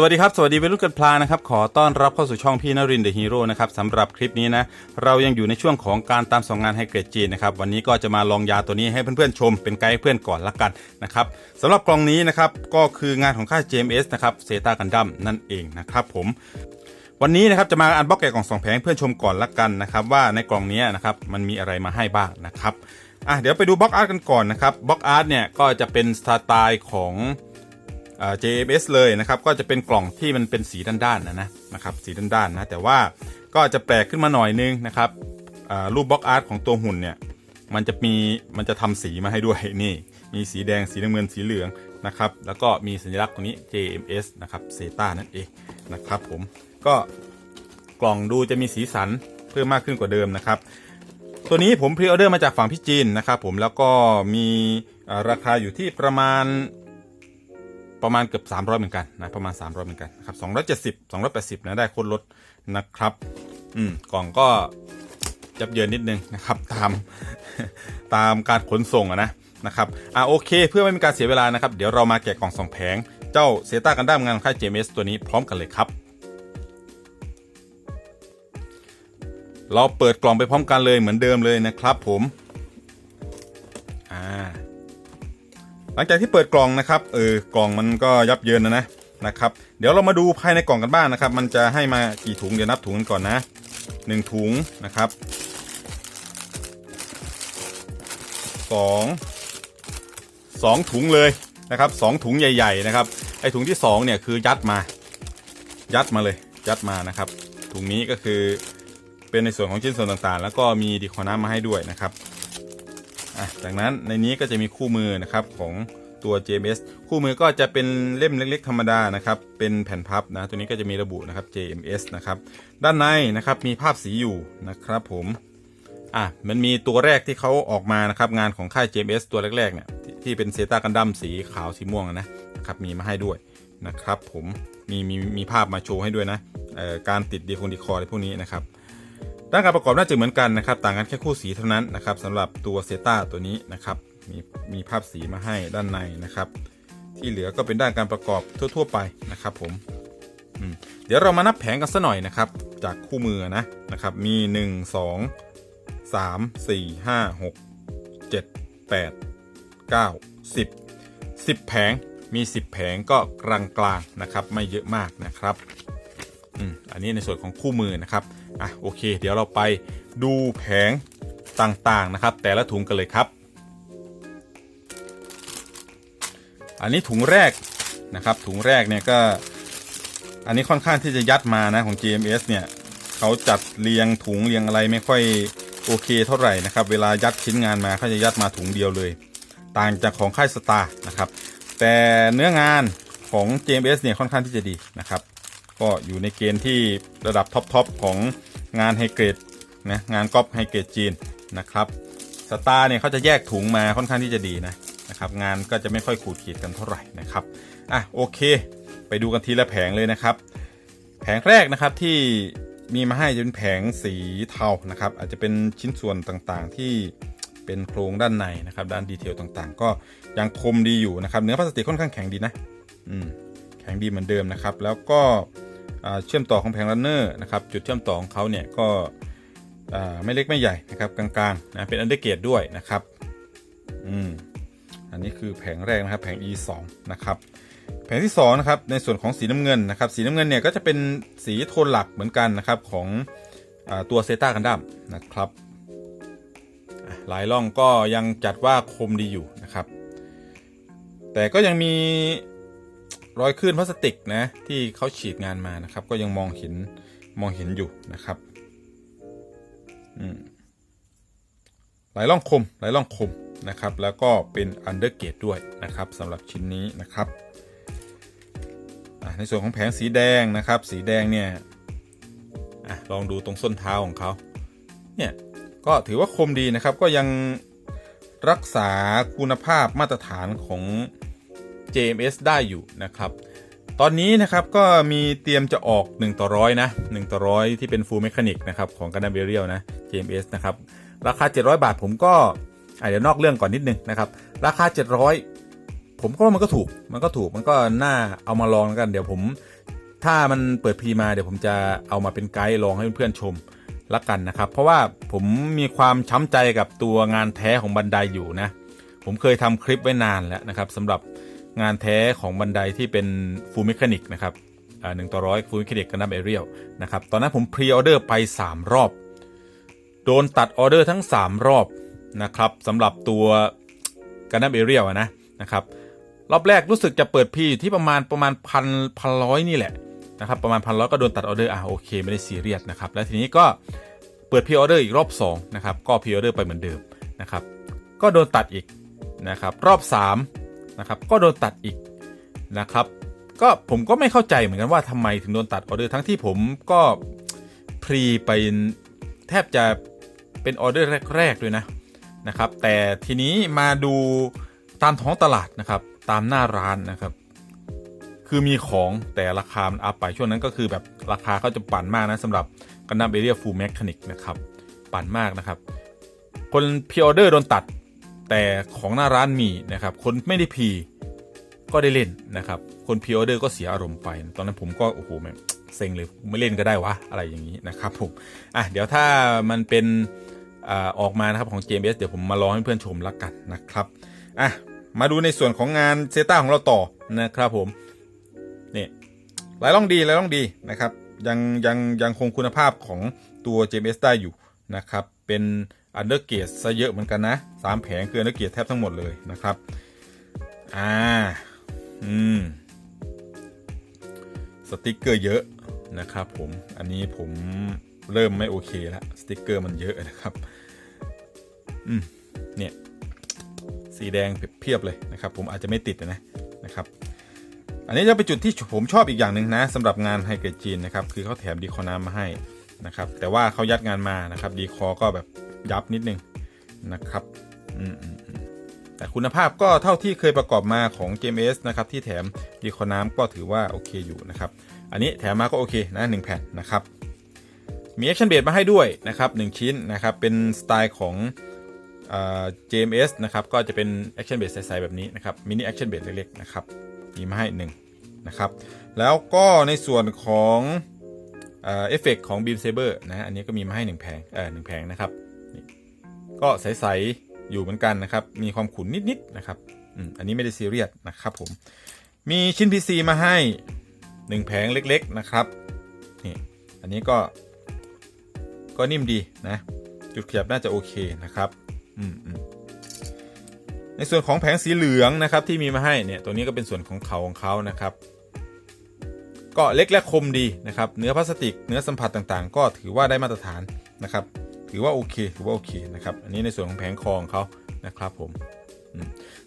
สวัสดีครับ สวัสดีเวรุ่นกันพลานะครับ ขอต้อนรับเข้าสู่ช่องพี่นรินเดอะฮีโร่นะครับสำหรับคลิปนี้นะ เรายังอยู่ในช่วงของการตามสองงานให้เกรดจีนนะครับ วันนี้ก็จะมาลองยาตัวนี้ให้เพื่อนๆชม เป็นไกด์เพื่อนก่อนละกันนะครับสำหรับกล่องนี้นะครับก็คืองานของค่าย JMS นะครับเซตากันดั้มนั่นเองนะครับผมวันนี้นะครับจะมาอันบ็อกแกะกล่องสองแผงให้เพื่อนชมก่อนละกันนะครับว่าในกล่องนี้นะครับมันมีอะไรมาให้บ้างนะครับอะเดี๋ยวไปดูบล็อกอาร์ตกันก่อนนะครับบล็อกอาร์ตเนี่ยก็จะเป็นสไตล์ของ JMS เลยนะครับก็จะเป็นกล่องที่มันเป็นสีด้านๆนะนะนะครับสีด้านๆนะแต่ว่าก็จะแปลกขึ้นมาหน่อยนึงนะครับรูปบล็อกอาร์ตของตัวหุ่นเนี่ยมันจะมีมันจะทำสีมาให้ด้วยนี่ มีสีแดงสีน้ำเงินสีเหลืองนะครับแล้วก็มีสัญลักษณ์ตรงนี้ JMS นะครับเซตานั่นเองนะครับผมก็กล่องดูจะมีสีสันเพิ่มมากขึ้นกว่าเดิมนะครับตัวนี้ผมพรีออเดอร์มาจากฝั่งพี่จีนนะครับผมแล้วก็มีราคาอยู่ที่ประมาณ ประมาณเกือบ 300 เหมือนกันนะประมาณ 300 เหมือนกันนะครับ270 280นะได้โคนลดนะครับอืมกล่องก็ยับเยินนิดนึงนะครับตามตามการขนส่งอะนะนะครับอ่าโอเค เพื่อไม่มีการเสียเวลานะครับ เดี๋ยวเรามาแกะกล่องสองแผง เจ้าเซต้ากันด้ามงานค่าย JMS ตัวนี้พร้อมกันเลยครับ เราเปิดกล่องไปพร้อมกันเลยเหมือนเดิมเลยนะครับผมอ่า หลังจากที่เปิดกล่องนะครับเออกล่องมันก็ยับเยินนะนะนะครับ เดี๋ยวเรามาดูภายในกล่องกันบ้างนะครับ มันจะให้มากี่ถุงเดี๋ยวนับถุงกันก่อนนะหนึ่งถุงนะครับสองสองถุงเลยนะครับสองถุงใหญ่ๆนะครับไอถุงที่สองเนี่ยคือยัดมา ยัดมาเลยยัดมานะครับถุงนี้ก็คือเป็นในส่วนของชิ้นส่วนต่างๆ แล้วก็มีดีคอน้ำมาให้ด้วยนะครับ อะจากนั้นในนี้ก็จะมีคู่มือนะครับของตัว JMS คู่มือก็จะเป็นเล่มเล็ก ๆ ธรรมดานะครับ เป็นแผ่นพับนะ ตัวนี้ก็จะมีระบุนะครับ JMS นะครับ ด้านในนะครับมีภาพสีอยู่นะครับผม อะ มันมีตัวแรกที่เขาออกมานะครับงานของค่าย JMS ตัวแรก ๆ เนี่ย ที่เป็นเซตากันดั้มสีขาวสีม่วงนะนะครับ มีมาให้ด้วยนะครับผม มีมีมีภาพมาโชว์ให้ด้วยนะ เอ่อ การติดดีคงดีคออะไรพวกนี้นะครับ ด้านการประกอบน่าจะเหมือนกันนะครับ ต่างกันแค่คู่สีเท่านั้นนะครับสำหรับตัวเซต้าตัวนี้นะครับมีมีภาพสีมาให้ด้านในนะครับ ที่เหลือก็เป็นด้านการประกอบทั่ว ๆ ไปนะครับผมมเดี๋ยวเรามานับแผงกันสัหน่อยนะครับ จากคู่มือนะนะครับ มี 1 2 3 4 5 6 7 8 9 10 10 แผงมี 10 แผงก็กลางๆนะครับ ไม่เยอะมากนะครับออันนี้ในส่วนของคู่มือนะครับ อะโอเค เดี๋ยวเราไปดูแผงต่างๆนะครับ แต่ละถุงกันเลยครับ อันนี้ถุงแรกนะครับ ถุงแรกเนี่ยก็อันนี้ค่อนข้างที่จะยัดมานะของ GMS เนี่ยเขาจัดเรียงถุงเรียงอะไรไม่ค่อยโอเคเท่าไหร่นะครับ เวลายัดชิ้นงานมาเขาจะยัดมาถุงเดียวเลย ต่างจากของค่ายสตาร์นะครับ แต่เนื้องานของ JMS เนี่ยค่อนข้างที่จะดีนะครับ ก็อยู่ในเกณฑ์ที่ระดับท็อปๆของ งานไฮเกรดนะงานก๊อปไฮเกรดจีนนะครับสตาร์เนี่ยเขาจะแยกถุงมาค่อนข้างที่จะดีนะนะครับงานก็จะไม่ค่อยขูดขีดกันเท่าไหร่นะครับอะโอเค ไปดูกันทีละแผงเลยนะครับ แผงแรกนะครับที่มีมาให้จะเป็นแผงสีเทานะครับ อาจจะเป็นชิ้นส่วนต่างๆที่เป็นโครงด้านในนะครับ ด้านดีเทลต่างๆ ก็ยังคมดีอยู่นะครับ เนื้อพลาสติกค่อนข้างแข็งดีนะอืมแข็งดีเหมือนเดิมนะครับ แล้วก็ เชื่อมต่อของแผงรันเนอร์นะครับจุดเชื่อมต่อของเขาเนี่ยก็ไม่เล็กไม่ใหญ่นะครับกลางๆนะเป็นอันเดอร์เกตด้วยนะครับอืมอันนี้คือแผงแรกนะครับแผง e 2 นะครับแผงที่2นะครับในส่วนของสีน้ำเงินนะครับสีน้ำเงินเนี่ยก็จะเป็นสีโทนหลักเหมือนกันนะครับของอตัวเซต้ากันดั้มนะครับอะลายล่องก็ยังจัดว่าคมดีอยู่นะครับ แต่ก็ยังมี รอยคลื่นพลาสติกนะที่เขาฉีดงานมานะครับ ก็ยังมองเห็นมองเห็นอยู่นะครับอืมลายล่องคมหลายล่องคมนะครับ แล้วก็เป็นอันเดอร์เกตด้วยนะครับสำหรับชิ้นนี้นะครับในส่วนของแผงสีแดงนะครับ สีแดงเนี่ยอลองดูตรงส้นเท้าของเขาเนี่ยก็ถือว่าคมดีนะครับก็ยังรักษาคุณภาพมาตรฐานของ JMS ได้อยู่นะครับ ตอนนี้นะครับก็มีเตรียมจะออก 1 ต่อร้อยนะ1ต่อร้อยที่เป็น Full Mechanic นะครับของ g a n d a m b e r i a l นะ JMS นะครับ ราคา 700 บาทผมก็เดี๋ยวนอกเรื่องก่อนนิดนึงนะครับ ราคา 700 ผมก็ว่ามันก็ถูกมันก็ถูกมันก็น่าเอามาลองกัน เดี๋ยวผมถ้ามันเปิดพรีมาเดี๋ยวผมจะเอามาเป็นไกด์ลองให้เพื่อนๆชมละกันนะครับ เพราะว่าผมมีความช้ำใจกับตัวงานแท้ของบันไดอยู่นะ ผมเคยทำคลิปไว้นานแล้วนะครับสำหรับ งานแท้ของบันไดที่เป็นฟูลเมคานิกนะครับหนึ่งต่อร้อยฟูลเมคานิกกันนับเอเรียลนะครับตอนนั้นผมพรีออเดอร์ไป 3 รอบ โดนตัดออเดอร์ทั้ง 3 รอบนะครับสำหรับตัวกันนับเอเรียลนะนะครับรอบแรกรู้สึกจะเปิดพี่ที่ประมาณประมาณพันพันร้อยนี่แหละนะครับประมาณพันร้อยก็โดนตัดออเดอร์อะโอเคไม่ได้ซีเรียสนะครับแล้วทีนี้ก็เปิดพีออเดอร์อีกรอบ2นะครับก็พีออเดอร์ไปเหมือนเดิมนะครับก็โดนตัดอีกนะครับรอบ 3 นะครับก็โดนตัดอีกนะครับ ก็ผมก็ไม่เข้าใจเหมือนกันว่าทำไมถึงโดนตัดออเดอร์ทั้งที่ผมก็พรีไปแทบจะเป็นออเดอร์แรกๆด้วยนะนะครับ แต่ทีนี้มาดูตามท้องตลาดนะครับ ตามหน้าร้านนะครับ คือมีของแต่ราคามันอัพไปช่วงนั้นก็คือแบบราคาก็จะปั่นมากนะสำหรับกันดั้มเบเรียฟูลแมคานิกนะครับ ปั่นมากนะครับ คนพิออเดอร์โดนตัด แต่ของหน้าร้านมีนะครับ คนไม่ได้พีก็ได้เล่นนะครับ คนพิออเดอร์ก็เสียอารมณ์ไป ตอนนั้นผมก็โอ้โหแม่งเซ็งเลยไม่เล่นก็ได้วะ อะไรอย่างนี้นะครับผมอะเดี๋ยวถ้ามันเป็นอออกมานะครับของ JMS เดี๋ยวผมมาลองให้เพื่อนชมละกันนะครับอะมาดูในส่วนของงานเซต้าของเราต่อนะครับผมนี่ลายล่องดีลายล่องดีนะครับ ยังยังยังคงคุณภาพของตัว JMS ได้อยู่นะครับ เป็น อันเดอร์เก e ซะเยอะเหมือนกันนะสามแผงคืออันเดอร์เก e แทบทั้งหมดเลยนะครับ อ่า อืม สติกเกอร์เยอะนะครับผม อันนี้ผมเริ่มไม่โอเคแล้วสติกเกอร์มันเยอะนะครับ อืม เนี่ย สีแดงเพียบเลยนะครับ ผมอาจจะไม่ติดนะนะครับ อันนี้จะเป็นจุดที่ผมชอบอีกอย่างหนึ่งนะสำหรับงานไฮเกรดจีนนะครับ คือเขาแถมดีคอน้ำมาให้นะครับ แต่ว่าเขายัดงานมานะครับ ดีคอก็แบบ ยับนิดนึงนะครับแต่คุณภาพก็เท่าที่เคยประกอบมาของ JMS นะครับ ที่แถมดีคอน้ำก็ถือว่าโอเคอยู่นะครับ อันนี้แถมมาก็โอเคนะหนึ่งแผ่นนะครับ มี Action Base มาให้ด้วยนะครับหนึ่งชิ้นนะครับ เป็นสไตล์ของ JMS นะครับ ก็จะเป็น Action Base ใสๆแบบนี้นะครับมินิ Action Base เล็กๆนะครับมีมาให้หนึ่งนะครับ แล้วก็ในส่วนของเอฟเฟกของ Beam Saber นะอันนี้ก็มีมาให้หนึ่งแผงเออหนึ่งแผงนะครับ ก็ใสๆอยู่เหมือนกันนะครับ มีความขุ่นนิดๆนะครับอันนี้ไม่ได้ซีเรียสนะครับผม มีชิ้น PC มาให้หนึ่งแผงเล็กๆนะครับนี่อันนี้ก็ก็นิ่มดีนะ จุดขยับน่าจะโอเคนะครับอืมในส่วนของแผงสีเหลืองนะครับที่มีมาให้เนี่ยตัวนี้ก็เป็นส่วนของเขาของเขานะครับ ก็เล็กและคมดีนะครับ เนื้อพลาสติกเนื้อสัมผัสต่างๆ ก็ถือว่าได้มาตรฐานนะครับ ถือว่าโอเคถือว่าโอเคนะครับอันนี้ในส่วนของแผงคอของเขานะครับผม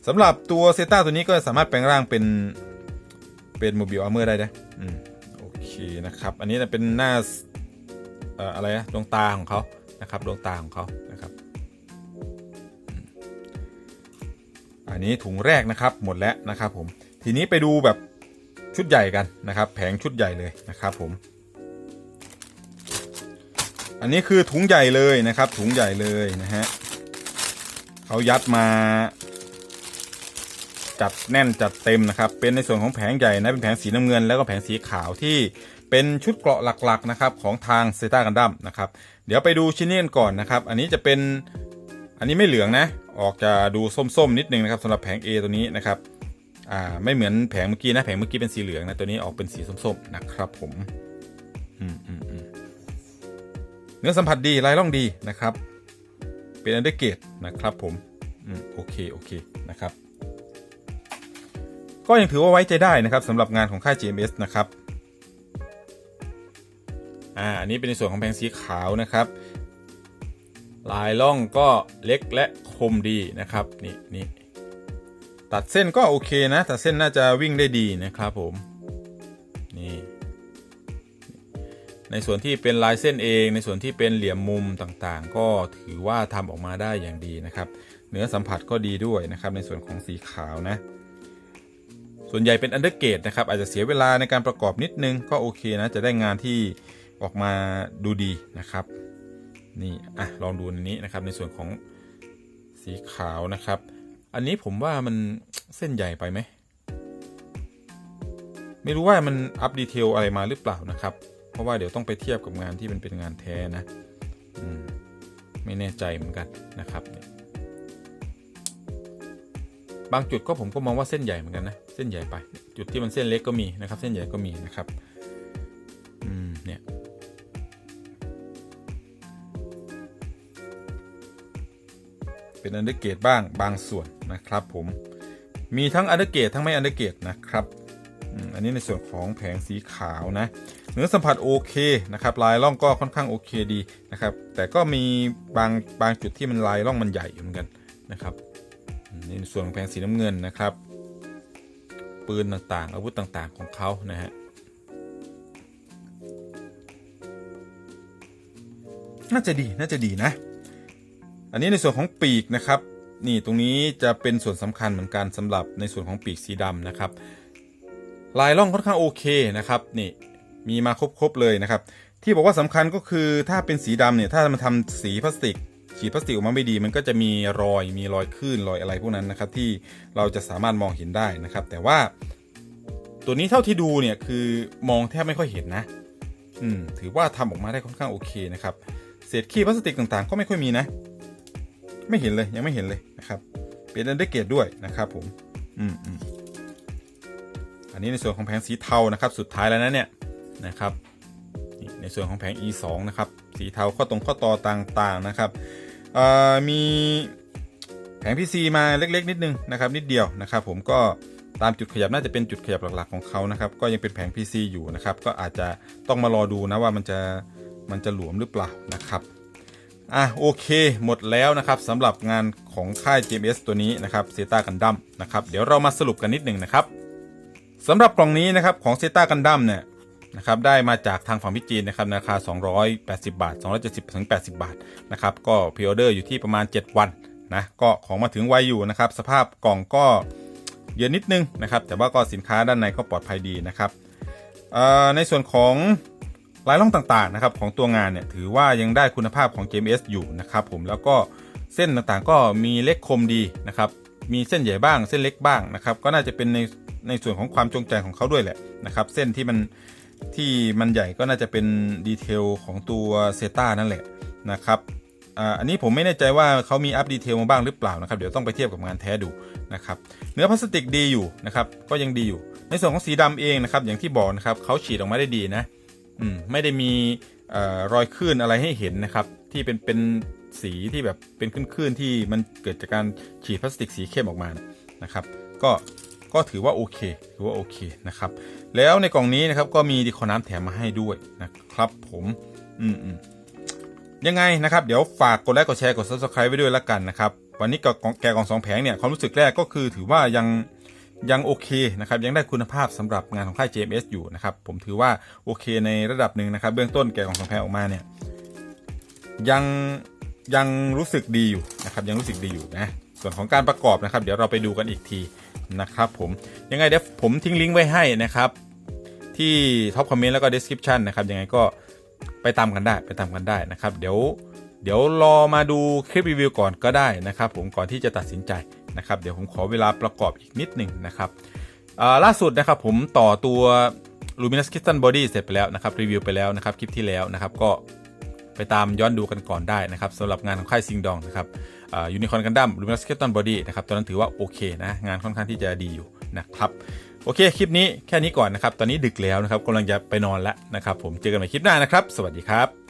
สำหรับตัวเซต้าตัวนี้ก็สามารถแปลงร่างเป็นเป็นโมบิลอาร์เมอร์ได้นะโอเคนะครับอันนี้เป็นหน้าเอ่ออะไรนะดวงตาของเขานะครับดวงตาของเขานะครับอันนี้ถุงแรกนะครับหมดแล้วนะครับผมทีนี้ไปดูแบบชุดใหญ่กันนะครับ แผงชุดใหญ่เลยนะครับผม อันนี้คือถุงใหญ่เลยนะครับ ถุงใหญ่เลยนะฮะเขายัดมาจัดแน่นจัดเต็มนะครับ เป็นในส่วนของแผงใหญ่นะเป็นแผงสีน้ำเงิน แล้วก็แผงสีขาวที่เป็นชุดเกราะหลักๆนะครับของทางเซต้ากันดั้มนะครับ เดี๋ยวไปดูชิ้นนี้กันก่อนนะครับ อันนี้จะเป็นอันนี้ไม่เหลืองนะ ออกจะดูส้มๆนิดนึงนะครับสำหรับแผง A ตัวนี้นะครับอ่าไม่เหมือนแผงเมื่อกี้นะแผงเมื่อกี้เป็นสีเหลืองนะตัวนี้ออกเป็นสีส้มๆนะครับผมอืมอืม เนื้อสัมผัสดีลายล่องดีนะครับ เป็นอันเดอร์เกตนะครับผมโอเคโอเคนะครับ ก็ยังถือว่าไว้ใจได้นะครับสำหรับงานของค่าย GMS นะครับอ่าอันนี้เป็นในส่วนของแผงสีขาวนะครับ ลายล่องก็เล็กและคมดีนะครับนี่นี่ตัดเส้นก็โอเคนะตัดเส้นน่าจะวิ่งได้ดีนะครับผม ในส่วนที่เป็นลายเส้นเอง ในส่วนที่เป็นเหลี่ยมมุมต่างๆ ก็ถือว่าทำออกมาได้อย่างดีนะครับ เนื้อสัมผัสก็ดีด้วยนะครับ ในส่วนของสีขาวนะ ส่วนใหญ่เป็นอันเดอร์เกตนะครับ อาจจะเสียเวลาในการประกอบนิดนึงก็โอเคนะ จะได้งานที่ออกมาดูดีนะครับ นี่อะลองดูในนี้นะครับ ในส่วนของสีขาวนะครับ อันนี้ผมว่ามันเส้นใหญ่ไปไหม ไม่รู้ว่ามันอัปดีเทลอะไรมาหรือเปล่านะครับ ราะว่าเดี๋ยวต้องไปเทียบกับงานที่มันเป็นงานแท้นะมไม่แน่ใจเหมือนกันนะครับบางจุดก็ผมก็มองว่าเส้นใหญ่เหมือนกันนะเส้นใหญ่ไป จุดที่มันเส้นเล็กก็มีนะครับ เส้นใหญ่ก็มีนะครับอืมเนี่ยเป็นอันเดอร์เกตบ้างบางส่วนนะครับผมมีทั้งอันเดอร์เกตทั้งไม่อันเดอร์เกตนะครับ อันนี้ในส่วนของแผงสีขาวนะ เนื้อสัมผัสโอเคนะครับลายร่องก็ค่อนข้างโอเคดีนะครับ แต่ก็มีบางบางจุดที่มันลายร่องมันใหญ่เหมือนกันนะครับในส่วนของแผงสีน้ำเงินนะครับ ปืนต่างๆ อาวุธต่างๆของเขานะฮะน่าจะดีน่าจะดีนะ อันนี้ในส่วนของปีกนะครับ นี่ตรงนี้จะเป็นส่วนสำคัญเหมือนกันสำหรับในส่วนของปีกสีดำนะครับ ลายล่องค่อนข้างโอเคนะครับนี่มีมาครบๆเลยนะครับ ที่บอกว่าสำคัญก็คือถ้าเป็นสีดำเนี่ยถ้ามันทำสีพลาสติกฉีดพลาสติกออกมาไม่ดีมันก็จะมีรอยมีรอยคลื่นรอยอะไรพวกนั้นนะครับ ที่เราจะสามารถมองเห็นได้นะครับ แต่ว่า ตัวนี้เท่าที่ดูเนี่ยคือมองแทบไม่ค่อยเห็นนะ อืม ถือว่าทำออกมาได้ค่อนข้างโอเคนะครับ เศษขี้พลาสติกต่างๆ ก็ไม่ค่อยมีนะ ไม่เห็นเลยยังไม่เห็นเลยนะครับ เป็นอันเดอร์เกตด้วยนะครับผม อืมอืม อันนี้ในส่วนของแผงสีเทานะครับสุดท้ายแล้วนะเนี่ยนะครับในส่วนของแผง e 2 นะครับสีเทาข้อตรงข้อต่อต่างๆนะครับมีแผง PC มาเล็ก ๆ นิดนึงนะครับนิดเดียวนะครับผมก็ตามจุดขยับน่าจะเป็นจุดขยับหลักๆของเขานะครับก็ยังเป็นแผง PC อยู่นะครับก็อาจจะต้องมารอดูนะว่ามันจะมันจะหลวมหรือเปล่านะครับอะโอเคหมดแล้วนะครับสำหรับงานของค่าย GMS ตัวนี้นะครับเซตากันดั้มนะครับเดี๋ยวเรามาสรุปกันนิดหนึ่งนะครับ สำหรับกล่องนี้นะครับของเซต้ากันดั้มเนี่ยนะครับได้มาจากทางฝั่งพิจีนนะครับราคา 280 บาท 270ถึง80 บาทนะครับก็พ r ออเดอร์อยู่ที่ประมาณ 7 วันนะก็ของมาถึงไวอยู่นะครับสภาพกล่องก็เยอะนิดนึงนะครับแต่ว่าก็สินค้าด้านในก็ปลอดภัยดีนะครับในส่วนของลายล่องต่างๆนะครับของตัวงานเนี่ยถือว่ายังได้คุณภาพของ JMS อยู่นะครับผมแล้วก็เส้นต่างๆก็มีเล็กคมดีนะครับมีเส้นใหญ่บ้างเส้นเล็กบ้างนะครับก็น่าจะเป็นใน ในส่วนของความจงใจของเขาด้วยแหละนะครับ เส้นที่มันที่มันใหญ่ก็น่าจะเป็นดีเทลของตัวเซต้านั่นแหละนะครับอันนี้ผมไม่แน่ใจว่าเขามีอัปดีเทลมาบ้างหรือเปล่านะครับ เดี๋ยวต้องไปเทียบกับงานแท้ดูนะครับ เนื้อพลาสติกดีอยู่นะครับ ก็ยังดีอยู่ ในส่วนของสีดำเองนะครับ อย่างที่บอกนะครับเขาฉีดออกมาได้ดีนะอืมไม่ได้มีอรอยคลื่นอะไรให้เห็นนะครับ ที่เป็นเป็นสีที่แบบเป็นคลื่นๆที่มันเกิดจากการฉีดพลาสติกสีเข้มออกมานะครับ ก็ ก็ถือว่าโอเคถือว่าโอเคนะครับ แล้วในกล่องนี้นะครับก็มีดีคอน้ำแถมมาให้ด้วยนะครับผมอืมอืมยังไงนะครับเดี๋ยวฝากกดไลค์กดแชร์กด subscribe ไว้ด้วยละกันนะครับวันนี้กับแกะกล่องสองแผงเนี่ยความรู้สึกแรกก็คือถือว่ายังยังโอเคนะครับยังได้คุณภาพสำหรับงานของค่าย JMS อยู่นะครับผมถือว่าโอเคในระดับหนึ่งนะครับ เบื้องต้นแกะของสองแพรออกมาเนี่ยยังยังรู้สึกดีอยู่นะครับยังรู้สึกดีอยู่นะ ส่วนของการประกอบนะครับ เดี๋ยวเราไปดูกันอีกทีนะครับผมยังไงเดี๋ยวผมทิ้งลิงก์ไว้ให้นะครับ ที่ท็อปคอมเมนต์แล้วก็ description นะครับยังไงก็ไปตามกันได้ไปตามกันได้นะครับ เดี๋ยวเดี๋ยวรอมาดูคลิปรีวิวก่อนก็ได้นะครับ ผมก่อนที่จะตัดสินใจนะครับ เดี๋ยวผมขอเวลาประกอบอีกนิดหนึ่งนะครับล่าสุดนะครับผมต่อตัว Luminous Crystal Body เสร็จไปแล้วนะครับรีวิวไปแล้วนะครับคลิปที่แล้วนะครับก็ไปตามย้อนดูกันก่อนได้นะครับสำหรับงานของค่ายซิงดองนะครับ ยูนิคอนกันดั้ม Luminous Crystal Body นะครับตอนนั้นถือว่าโอเคนะงานค่อนข้างที่จะดีอยู่นะครับโอเค คลิปนี้แค่นี้ก่อนนะครับ ตอนนี้ดึกแล้วนะครับกำลังจะไปนอนแล้วนะครับ ผมเจอกันใหม่คลิปหน้านะครับ สวัสดีครับ